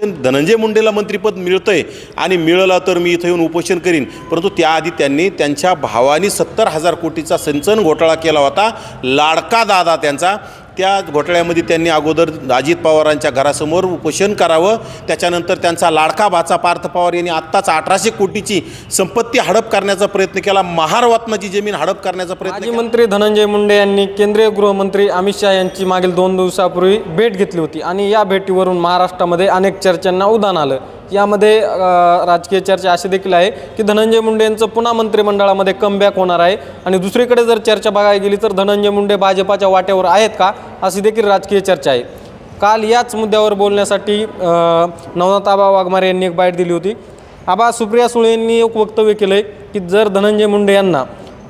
धनंजय मुंडेला मंत्रिपद मिळतंय आणि मिळाला तर मी इथं येऊन उपोषण करीन. परंतु त्याआधी त्यांनी त्यांच्या भावानी सत्तर हजार कोटीचा सिंचन घोटाळा केला होता. लाडका दादा त्यांचा. त्या घोटाळ्यामध्ये त्यांनी अगोदर अजित पवारांच्या घरासमोर उपोषण करावं त्याच्यानंतर त्यांचा लाडका भाचा पार्थ पवार यांनी आत्ताच अठराशे कोटीची संपत्ती हडप करण्याचा प्रयत्न केला महारवात्माची जमीन हडप करण्याचा प्रयत्न. मंत्री धनंजय मुंडे यांनी केंद्रीय गृहमंत्री अमित शहा यांची मागील दोन दिवसापूर्वी भेट घेतली होती आणि या भेटीवरून महाराष्ट्रामध्ये अनेक चर्चांना उदाहरण आलं यामध्ये राजकीय चर्चा अशी देखील आहे की धनंजय मुंडे यांचं पुन्हा मंत्रिमंडळामध्ये कमबॅक होणार आहे. आणि दुसरीकडे जर चर्चा बघायला गेली तर धनंजय मुंडे भाजपाच्या वाट्यावर आहेत का अशी देखील राजकीय चर्चा आहे. काल याच मुद्द्यावर बोलण्यासाठी नवनाथ आबा वाघमारे यांनी एक बाईट दिली होती. आबा सुप्रिया सुळे यांनी एक वक्तव्य केलं आहे की जर धनंजय मुंडे यांना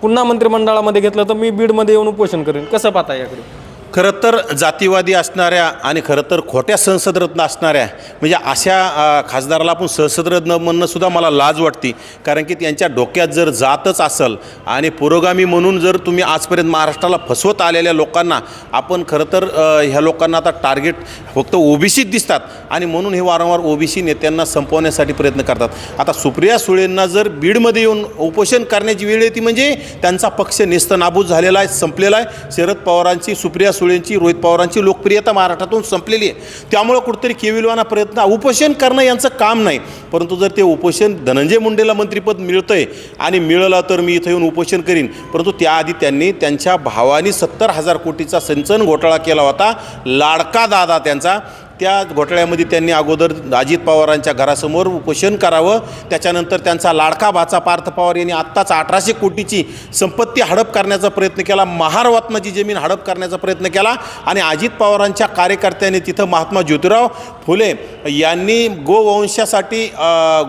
पुन्हा मंत्रिमंडळामध्ये घेतलं तर मी बीडमध्ये येऊन उपोषण करेन. कसं पाहता याकडे? खरं तर जातीवादी असणाऱ्या आणि खरं तर खोट्या संसदरत्न असणाऱ्या म्हणजे अशा खासदाराला आपण संसदरत्न म्हणणंसुद्धा मला लाज वाटते. कारण की त्यांच्या डोक्यात जर जातच असेल आणि पुरोगामी म्हणून जर तुम्ही आजपर्यंत महाराष्ट्राला फसवत आलेल्या लोकांना आपण खरं तर ह्या लोकांना आता टार्गेट फक्त ओबीसीत दिसतात आणि म्हणून हे वारंवार ओबीसी नेत्यांना संपवण्यासाठी प्रयत्न करतात. आता सुप्रिया सुळेंना जर बीडमध्ये येऊन उपोषण करण्याची वेळ येते म्हणजे त्यांचा पक्ष नेस्तनाबूत झालेला आहे संपलेला आहे. शरद पवारांची सुप्रिया सुळेंची रोहित पवारांची लोकप्रियता महाराष्ट्रातून संपलेली आहे. त्यामुळं कुठेतरी केविलवाना प्रयत्न उपोषण करणं यांचं काम नाही. परंतु जर ते उपोषण धनंजय मुंडेला मंत्रिपद मिळतं आहे आणि मिळालं तर मी इथं येऊन उपोषण करीन. परंतु त्याआधी त्यांनी त्यांच्या भावानी सत्तर हजार कोटीचा सिंचन घोटाळा केला होता. लाडका दादा त्यांचा. त्या घोटाळ्यामध्ये त्यांनी अगोदर अजित पवारांच्या घरासमोर उपोषण करावं त्याच्यानंतर त्यांचा लाडका भाचा पार्थ पवार यांनी आत्ताच अठराशे कोटीची संपत्ती हडप करण्याचा प्रयत्न केला महारवात्माची जमीन हडप करण्याचा प्रयत्न केला आणि अजित पवारांच्या कार्यकर्त्यांनी तिथं महात्मा ज्योतिराव फुले यांनी गोवंशासाठी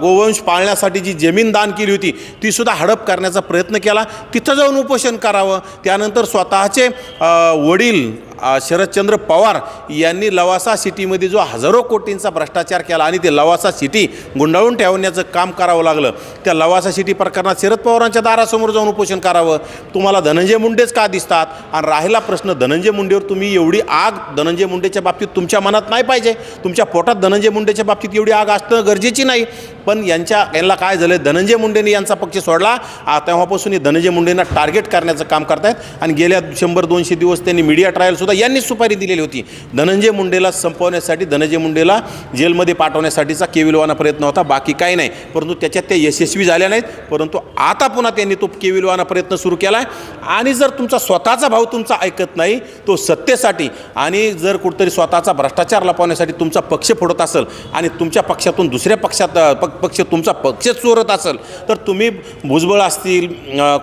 गोवंश पाळण्यासाठी जी जमीन दान केली होती तीसुद्धा हडप करण्याचा प्रयत्न केला. तिथं जाऊन उपोषण करावं त्यानंतर स्वतःचे वडील शरदचंद्र पवार यांनी लवासा सिटीमध्ये जो हजारो कोटींचा भ्रष्टाचार केला आणि ते लवासा सिटी गुंडाळून ठेवण्याचं काम करावं लागलं. त्या लवासा सिटी प्रकरणात शरद पवारांच्या दारासमोर जाऊन उपोषण करावं. तुम्हाला धनंजय मुंडेच का दिसतात? आणि राहिला प्रश्न धनंजय मुंडेवर तुम्ही एवढी आग धनंजय मुंडेच्या बाबतीत तुमच्या मनात नाही पाहिजे? तुमच्या पोटात धनंजय मुंडेच्या बाबतीत एवढी आग असणं गरजेची नाही. पण यांच्या यांना काय झालं धनंजय मुंडेने यांचा पक्ष सोडला. तेव्हापासून हे धनंजय मुंडेंना टार्गेट करण्याचं काम करतायत. आणि गेल्या शंभर दोनशे दिवस त्यांनी मीडिया ट्रायलसुद्धा यांनीच सुपारी दिलेली होती. धनंजय मुंडेला संपवण्यासाठी धनंजय मुंडेला जेलमध्ये पाठवण्यासाठीचा केविलवाना प्रयत्न होता बाकी काही नाही. परंतु त्याच्यात त्या यशस्वी झाल्या नाहीत. परंतु आता पुन्हा त्यांनी तो केविलवाना प्रयत्न सुरू केला आहे आणि जर तुमचा स्वतःचा भाव तुमचा ऐकत नाही तो सत्तेसाठी आणि जर कुठतरी स्वतःचा भ्रष्टाचार लपवण्यासाठी तुमचा पक्ष फोडत असेल आणि तुमच्या पक्षातून दुसऱ्या पक्षात पक्ष तुमचा पक्ष चोरत असेल तर तुम्ही भुजबळ असतील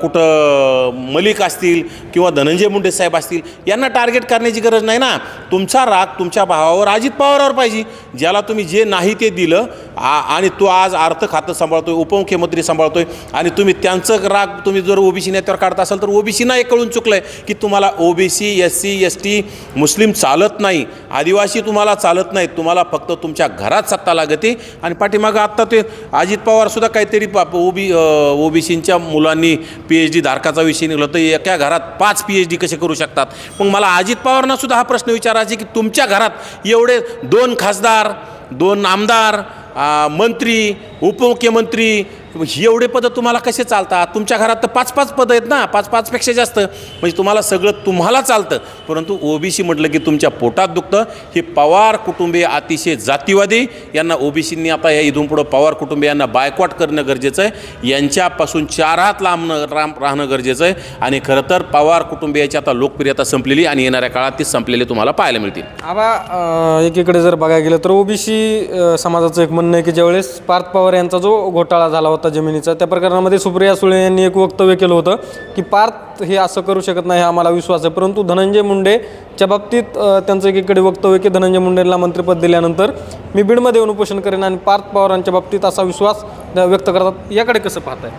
कुठं मलिक असतील किंवा धनंजय मुंडे साहेब असतील यांना टार्गेट करण्याची गरज नाही ना. तुमचा राग तुमच्या भावावर अजित पवारावर पाहिजे. ज्याला तुम्ही जे नाही ते दिलं आ- आणि तो आज अर्थ खातं सांभाळतोय उपमुख्यमंत्री सांभाळतोय आणि तुम्ही त्यांचं राग तुम्ही जर ओबीसी नेत्यावर काढत असाल तर ओबीसीना एक कळून चुकलं आहे की तुम्हाला OBC S C S T मुस्लिम चालत नाही. आदिवासी तुम्हाला चालत नाही. तुम्हाला फक्त तुमच्या घरात सत्ता लागते. आणि पाठीमागं आत्ता ते अजित पवारसुद्धा काहीतरी ओबी ओबीसींच्या मुलांनी पी एच डी धारकाचा विषय निघाला तर एका घरात पाच पी एच डी कसे करू शकतात? मग मला अजित पवारांना सुद्धा हा प्रश्न विचारायचा की तुमच्या घरात एवढे दोन खासदार दोन आमदार मंत्री उपमुख्यमंत्री ही एवढे पदं तुम्हाला कसे चालतात? तुमच्या घरात तर पाच पाच पदं आहेत ना पाच पाचपेक्षा जास्त. म्हणजे तुम्हाला सगळं तुम्हाला चालतं. परंतु ओबीसी म्हटलं की तुमच्या पोटात दुखतं. हे पवार कुटुंबीय अतिशय जातीवादी. यांना ओबीसींनी आता या इथून पुढं पवार कुटुंबियांना बायकॉट करणं गरजेचं आहे. यांच्यापासून चार हात लांब राम राहणं गरजेचं आहे. आणि खरं तर पवार कुटुंबियाची आता लोकप्रियता संपलेली आणि येणाऱ्या काळात ती संपलेली तुम्हाला पाहायला मिळतील. आबा एकीकडे जर बघायला गेलं तर ओबीसी समाजाचं एक म्हणणं आहे की ज्यावेळेस पार्थ पवार यांचा जो घोटाळा झाला होता जमिनीचा. त्या प्रकरणामध्ये सुप्रिया सुळे यांनी एक वक्तव्य केलं होतं की पार्थ हे असं करू शकत नाही हा आम्हाला विश्वास आहे. परंतु धनंजय मुंडेच्या बाबतीत त्यांचं एकीकडे वक्तव्य की धनंजय मुंडेला मंत्रिपद दिल्यानंतर मी बीडमध्ये येऊन उपोषण करेन आणि पार्थ पवारांच्या बाबतीत असा विश्वास व्यक्त करतात. याकडे कसं पाहताय?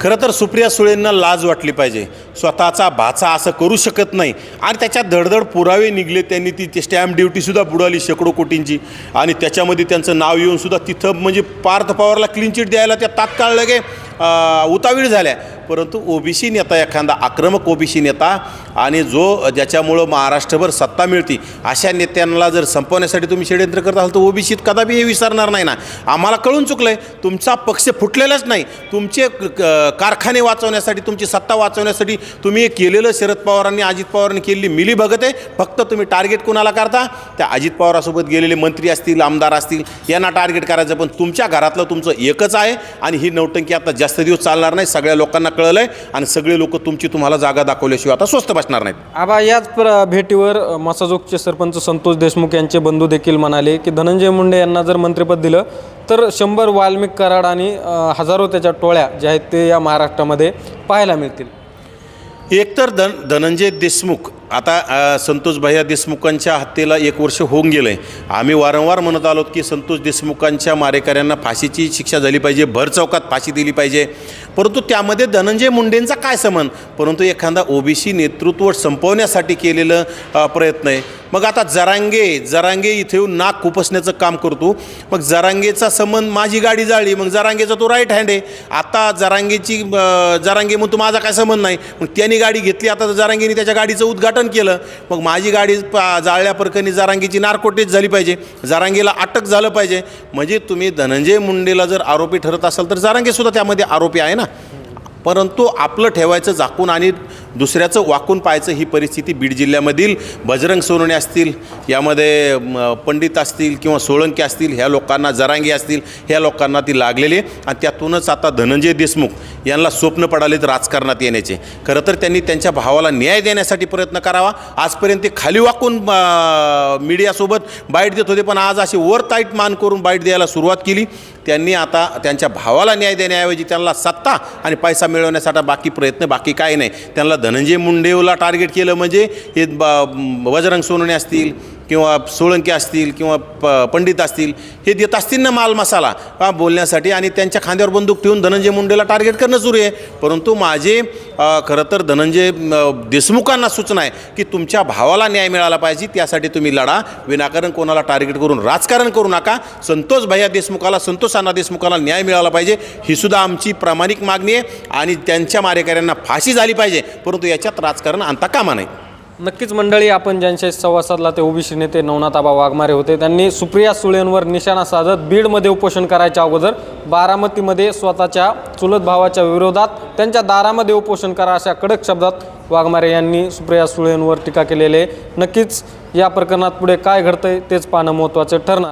खरं तर सुप्रिया सुळेंना लाज वाटली पाहिजे. स्वतःचा भाचा असं करू शकत नाही. आणि त्याच्यात धडधड पुरावे निघले त्यांनी ती ते स्टॅम्प ड्युटीसुद्धा बुडाली शेकडो कोटींची. आणि त्याच्यामध्ये त्यांचं नाव येऊनसुद्धा तिथं म्हणजे पार्थ पवारला क्लीन चिट द्यायला त्या तात्काळ लगे उतावीळ झाल्या. परंतु ओबीसी नेता एखादा आक्रमक ओबीसी नेता आणि जो ज्याच्यामुळं महाराष्ट्रभर सत्ता मिळते अशा नेत्यांना जर संपवण्यासाठी तुम्ही षडयंत्र करत असाल तर ओबीसीत कदापि हे विसरणार नाही ना. आम्हाला कळून चुकलं आहे तुमचा पक्ष फुटलेलाच नाही. तुमचे क- कारखाने वाचवण्यासाठी तुमची सत्ता वाचवण्यासाठी तुम्ही हे केलेलं शरद पवारांनी अजित पवारांनी केलेली मिली भगत आहे. फक्त तुम्ही टार्गेट कुणाला करता? त्या अजित पवारासोबत गेलेले मंत्री असतील आमदार असतील यांना टार्गेट करायचं पण तुमच्या घरातलं तुमचं एकच आहे आणि ही नौटंकी आता जास्त दिवस चालणार नाही. सगळ्या लोकांना कळलं आहे आणि सगळे लोक तुमची तुम्हाला जागा दाखवल्याशिवाय आता स्वस्त बसणार नाहीत. आबा याच प्र भेटीवर मसाजोगचे सरपंच संतोष देशमुख यांचे बंधू देखील म्हणाले की धनंजय मुंडे यांना जर मंत्रिपद दिलं तर शंभर वाल्मिक कराड आणि अ, हजारो त्याच्या टोळ्या ज्या आहेत ते या महाराष्ट्रामध्ये पाहायला मिळतील. एकतर धन धनंजय देशमुख आता संतोष भैया देशमुखांच्या हत्येला एक वर्ष होऊन गेलं आहे आम्ही वारंवार म्हणत आलो की संतोष देशमुखांच्या मारेकऱ्यांना फाशीची शिक्षा झाली पाहिजे भर चौकात फाशी दिली पाहिजे. परंतु त्यामध्ये धनंजय मुंडेंचा काय समन परंतु एखादा ओबीसी नेतृत्व संपवण्यासाठी केलेलं प्रयत्न आहे. मग आता जरांगे जरांगे इथे येऊन नाक खुपसण्याचं काम करतो. मग जरांगेचा संबंध माझी गाडी जाळली मग जरांगेचा तो राईट हँड आहे. आता जरांगेची जरांगे म्हणून तो माझा काय संबंध नाही. मग त्यांनी गाडी घेतली आता तर जरांगेने त्याच्या गाडीचं उद्घाटन केलं. मग माझी गाडी पा- जाळल्या प्रकरणी जरांगीची नारकोटेच झाली पाहिजे. जरांगेला अटक झालं पाहिजे. म्हणजे तुम्ही धनंजय मुंडेला जर आरोपी ठरत असाल तर जरांगेसुद्धा त्यामध्ये आरोपी आहे ना. परंतु आपलं ठेवायचं झाकून आणि दुसऱ्याचं वाकून पाहायचं ही परिस्थिती बीड जिल्ह्यामधील बजरंग सोनवणे असतील यामध्ये पंडित असतील किंवा सोळंके असतील ह्या लोकांना जरांगी असतील ह्या लोकांना ती लागलेली आणि त्यातूनच आता धनंजय देशमुख यांना स्वप्न पडालेत राजकारणात येण्याचे. खरं तर त्यांनी त्यांच्या भावाला न्याय देण्यासाठी प्रयत्न करावा. आजपर्यंत ते खाली वाकून मीडियासोबत बाईट देत होते पण आज अशी वर ताईट मान करून बाईट द्यायला सुरुवात केली. त्यांनी आता त्यांच्या भावाला न्याय देण्याऐवजी त्यांना सत्ता आणि पैसा मिळवण्यासाठी बाकी प्रयत्न बाकी काही नाही. त्यांना धनंजय मुंडेला टार्गेट केलं म्हणजे हे ब- बजरंग सोनने असतील किंवा सोळंकी असतील किंवा प पंडित असतील हे देत असतील ना माल मसाला? बोलण्यासाठी आणि त्यांच्या खांद्यावर बंदूक ठेवून धनंजय मुंडेला टार्गेट करणं सुरू आहे. परंतु माझे खरं तर धनंजय देशमुखांना सूचना आहे की तुमच्या भावाला न्याय मिळाला पाहिजे त्यासाठी तुम्ही लढा. विनाकारण कोणाला टार्गेट करून राजकारण करू नका. संतोष भैया देशमुखाला संतोष अण्णा देशमुखाला न्याय मिळाला पाहिजे ही सुद्धा आमची प्रामाणिक मागणी आहे आणि त्यांच्या मारेकऱ्यांना फाशी झाली पाहिजे. परंतु याच्यात राजकारण आणता कामा नाही. नक्कीच मंडळी आपण ज्यांच्याशी संवाद साधला ते ओबीसी नेते नवनाथाबा वाघमारे होते. त्यांनी सुप्रिया सुळेंवर निशाणा साधत बीडमध्ये उपोषण करायच्या अगोदर बारामतीमध्ये स्वतःच्या चुलत भावाच्या विरोधात त्यांच्या दारामध्ये उपोषण करा अशा कडक शब्दात वाघमारे यांनी सुप्रिया सुळेंवर टीका केलेली आहे. नक्कीच या प्रकरणात पुढे काय घडतंय तेच पाहणं महत्त्वाचं ठरणार.